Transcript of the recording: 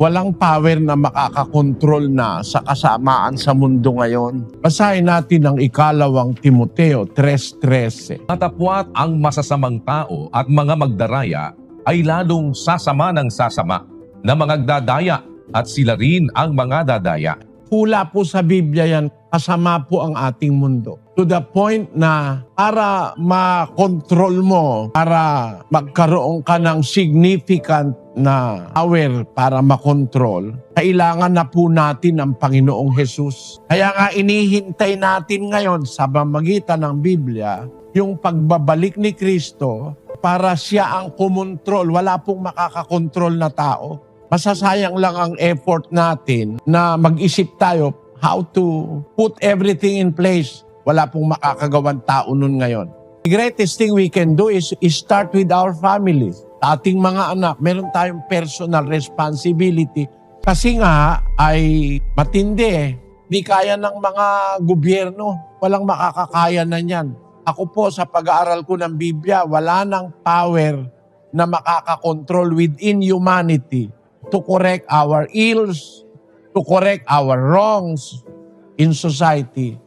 Walang power na makakakontrol na sa kasamaan sa mundo ngayon. Basahin natin ang ikalawang Timoteo 3.13. Matapwat ang masasamang tao at mga magdaraya ay lalong sasama ng sasama na mga dadaya at sila rin ang mga dadaya. Hula po sa Biblia yan, kasama po ang ating mundo. To the point na para makontrol mo, para magkaroon ka ng significant na power para makontrol, kailangan na po natin ang Panginoong Jesus. Kaya nga inihintay natin ngayon sa pamagitan ng Biblia, yung pagbabalik ni Kristo para siya ang kumontrol. Wala pong makakakontrol na tao masasayang lang ang effort natin na mag-isip tayo how to put everything in place. Wala pong makakagawang tao nun ngayon. The greatest thing we can do is, is start with our families. Ating mga anak, meron tayong personal responsibility. Kasi nga ay matindi eh. Di kaya ng mga gobyerno. Walang makakakaya na niyan. Ako po sa pag-aaral ko ng Biblia, wala nang power na makakakontrol within humanity to correct our ills, to correct our wrongs in society.